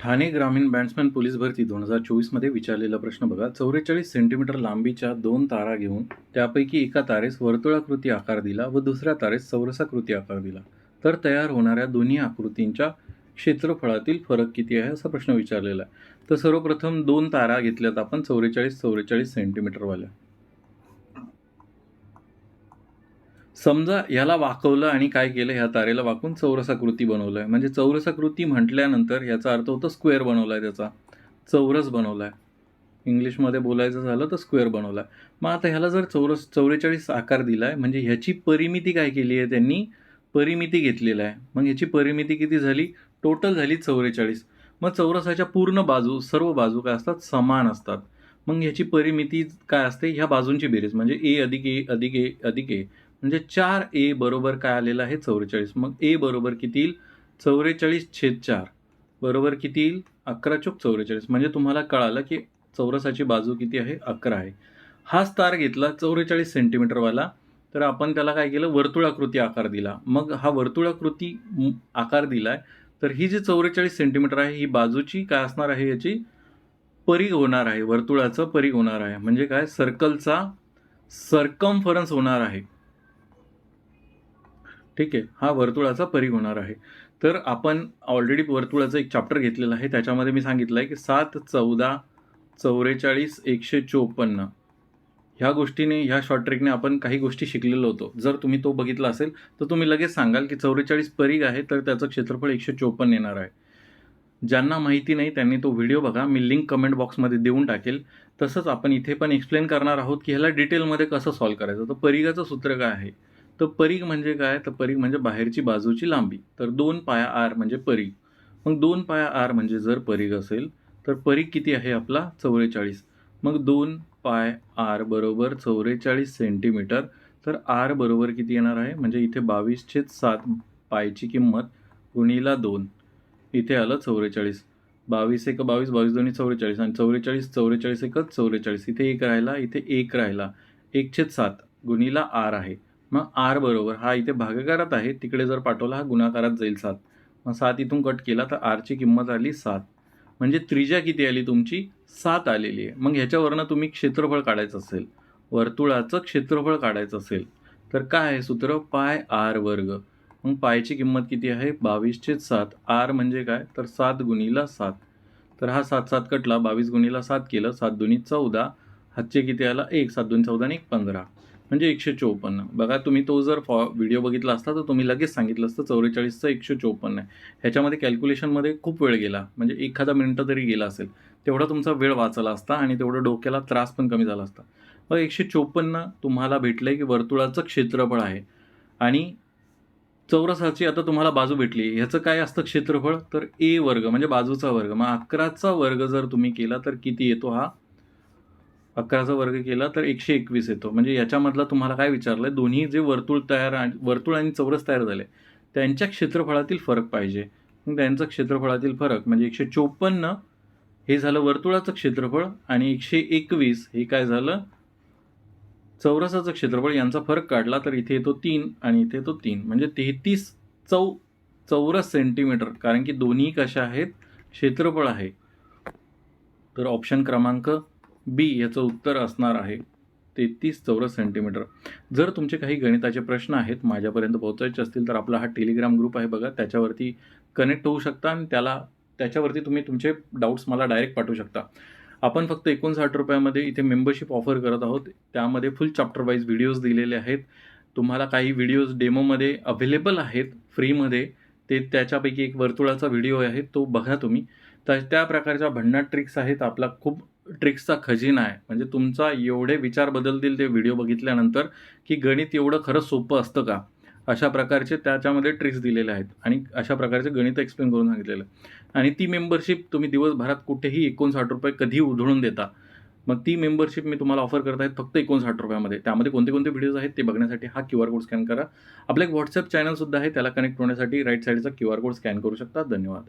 ठाणे ग्रामीण batsman police भरती दोन हजार चोवीसमध्ये विचारलेला प्रश्न बघा. चौवेचाळीस सेंटीमीटर लांबीच्या दोन तारा घेऊन त्यापैकी एका तारेस वर्तुळाकृती आकार दिला व दुसऱ्या तारेस चौरसाकृती आकार दिला. तर तयार होणाऱ्या दोन्ही आकृतींच्या क्षेत्रफळातील फरक किती आहे असा प्रश्न विचारलेला आहे. तर सर्वप्रथम दोन तारा घेतल्यात आपण चौवेचाळीस चौवेचाळीस सेंटीमीटरवाल्या समजा याला वाकवलं आणि काय केलं ह्या तारेला वाकून चौरसाकृती बनवलं आहे म्हणजे चौरसाकृती म्हटल्यानंतर याचा अर्थ होतो स्क्वेअर बनवला आहे त्याचा. चौरस बनवला आहे इंग्लिशमध्ये बोलायचं झालं तर स्क्वेअर बनवला आहे मग आता ह्याला जर चौरस चौवेचाळीस आकार दिला आहे म्हणजे ह्याची परिमिती काय केली आहे त्यांनी? परिमिती घेतलेला आहे. मग ह्याची परिमिती किती झाली? टोटल झाली चौवेचाळीस. मग चौरसाच्या पूर्ण बाजू सर्व बाजू काय असतात? समान असतात. मग ह्याची परिमिती काय असते? ह्या बाजूंची बेरीज. म्हणजे ए अधिक ए अधिक ए अधिक ए म्हणजे चार ए बरोबर काय आलेलं आहे? चौवेचाळीस. मग ए बरोबर किती येईल? चौवेचाळीस छेद चार. बरोबर किती येईल? अकरा चोक चौवेचाळीस. म्हणजे तुम्हाला कळालं की चौरसाची बाजू किती आहे? अकरा आहे. हाच तार घेतला चौवेचाळीस सेंटीमीटरवाला तर आपण त्याला काय केलं? वर्तुळाकृती आकार दिला. मग हा वर्तुळाकृती आकार दिला आहे तर ही जी चौवेचाळीस सेंटीमीटर आहे ही बाजूची काय असणार आहे याची? परीघ होणार आहे. वर्तुळाचं परीघ होणार आहे. म्हणजे काय? सर्कलचा सर्कम्फरन्स होणार आहे. ठीक आहे हा वर्तुळाचा परीघ होणार आहे. तर आपण ऑलरेडी वर्तुळाचं एक चॅप्टर घेतलेलं आहे. त्याच्यामध्ये मी सांगितलं आहे की सात चौदा चौवेचाळीस एकशे चोपन्न ह्या गोष्टीने ह्या शॉर्ट ट्रिकने आपण काही गोष्टी शिकलेलो होतो. जर तुम्ही तो बघितला असेल तर तुम्ही लगेच सांगाल की चौवेचाळीस परीघ आहे तर त्याचं क्षेत्रफळ एकशे चोपन्न येणार आहे. ज्यांना माहिती नाही त्यांनी तो व्हिडिओ बघा. मी लिंक कमेंट बॉक्समध्ये देऊन टाकेल. तसंच आपण इथे पण एक्सप्लेन करणार आहोत की ह्याला डिटेलमध्ये कसं सॉल्व करायचं. तर परिघाचं सूत्र काय आहे? तर परीघ म्हणजे काय? तर परीघ म्हणजे बाहेरची बाजूची लांबी. तर दोन पाया आर म्हणजे परीघ मग दोन पाया आर म्हणजे जर परीघ असेल तर परीघ किती आहे आपला? चौवेचाळीस. मग दोन पाय आर बरोबर चौवेचाळीस सेंटीमीटर. तर आर बरोबर किती येणार आहे? म्हणजे इथे बावीस छेद सात पायची किंमत गुणीला दोन. इथे आलं चौवेचाळीस. बावीस एक बावीस बावीस दोन्ही चौवेचाळीस. आणि चौवेचाळीस चौवेचाळीस एकच चौवेचाळीस. इथे एक राहिला इथे एक राहिला. एक छेद सात गुणीला आर आहे. मग आर बरोबर. हा इथे भागाकारात आहे. तिकडे जर पाठवला हा गुणाकारात जाईल सात. मग सात इथून कट केला तर आरची किंमत आली सात. म्हणजे त्रिज्या किती आली तुमची? सात आलेली आहे. मग ह्याच्यावरनं तुम्ही क्षेत्रफळ काढायचं असेल वर्तुळाचं क्षेत्रफळ काढायचं असेल तर काय आहे सूत्र? पाय आर वर्ग. मग पायची किंमत किती आहे? बावीसचे सात. आर म्हणजे काय? तर सात गुणीला सात. तर हा सात सात कटला बावीस गुणीला सात केलं सात दोन्ही चौदा. हातचे किती आला? एक. सात दोन चौदा आणि एक पंधरा. म्हणजे एकशे चोपन्न. बघा तुम्ही तो जर फॉ व्हिडिओ बघितला असता तर तुम्ही लगेच सांगितलं असतं चौवेचाळीसचं एकशे चोपन्न आहे. ह्याच्यामध्ये कॅल्क्युलेशनमध्ये खूप वेळ गेला. म्हणजे एखादा मिनटं तरी गेला असेल. तेवढा तुमचा वेळ वाचला असता आणि तेवढं डोक्याला त्रास पण कमी झाला असता. मग एकशे चोपन्न तुम्हाला भेटलं आहे की वर्तुळाचं क्षेत्रफळ आहे. आणि चौरसाची आता तुम्हाला बाजू भेटली. ह्याचं काय असतं क्षेत्रफळ? तर ए वर्ग म्हणजे बाजूचा वर्ग. मग अकराचा वर्ग जर तुम्ही केला तर किती येतो हा? अकराचा वर्ग केला तर एकशे एकवीस येतो. म्हणजे याच्यामधला तुम्हाला काय विचारलं आहे दोन्ही जे वर्तुळ तयार आणि- वर्तुळ आणि चौरस तयार झाले त्यांच्या क्षेत्रफळातील फरक पाहिजे. मग त्यांचं क्षेत्रफळातील फरक म्हणजे एकशे चोपन्न हे झालं वर्तुळाचं क्षेत्रफळ आणि एकशे एकवीस हे काय झालं? चौरसाचं क्षेत्रफळ. यांचा फरक काढला तर इथे येतो तीन आणि इथे येतो तीन. म्हणजे तेहतीस चौ चौरस सेंटीमीटर. कारण की दोन्ही कशा आहेत? क्षेत्रफळ आहे. तर ऑप्शन क्रमांक बी याचं उत्तर असणार आहे तेहतीस चौरस सेंटीमीटर. जर तुमचे काही गणिताचे प्रश्न आहेत माझ्यापर्यंत पोहोचायचे असतील तर आपला हा टेलिग्राम ग्रुप आहे बघा त्याच्यावरती कनेक्ट होऊ शकता आणि त्याला त्याच्यावरती तुम्ही तुमचे डाऊट्स मला डायरेक्ट पाठवू शकता. आपण फक्त एकोणसाठ रुपयामध्ये इथे मेंबरशिप ऑफर करत आहोत. त्यामध्ये फुल चॅप्टर वाईज व्हिडिओज दिलेले आहेत. तुम्हाला काही व्हिडिओज डेमोमध्ये अवेलेबल आहेत फ्रीमध्ये. ते त्याच्यापैकी एक वर्तुळाचा व्हिडिओ आहे तो बघा तुम्ही. तर त्या प्रकारच्या भन्नाट ट्रिक्स आहेत. आपला खूप ट्रिक्सचा खजिना आहे. म्हणजे तुमचा एवढे विचार बदलतील ते व्हिडिओ बघितल्यानंतर की गणित एवढं खरंच सोपं असतं का? अशा प्रकारचे त्याच्यामध्ये ट्रिक्स दिलेले आहेत. आणि अशा प्रकारचे गणित एक्सप्लेन करून सांगितलेलं आहे. आणि ती मेंबरशिप तुम्ही दिवसभरात कुठेही एकोणसाठ रुपये कधी उधळून देता. मग ती मेंबरशिप मी तुम्हाला ऑफर करत आहेत फक्त एकोणसाठ रुपयामध्ये. त्यामध्ये कोणते कोणते व्हिडिओज आहेत ते बघण्यासाठी हा क्यू आर कोड स्कॅन करा. आपलं एक व्हॉट्सअप चॅनलसुद्धा आहे. त्याला कनेक्ट होण्यासाठी राईट साईडचा क्यू आर कोड स्कॅन करू शकता. धन्यवाद.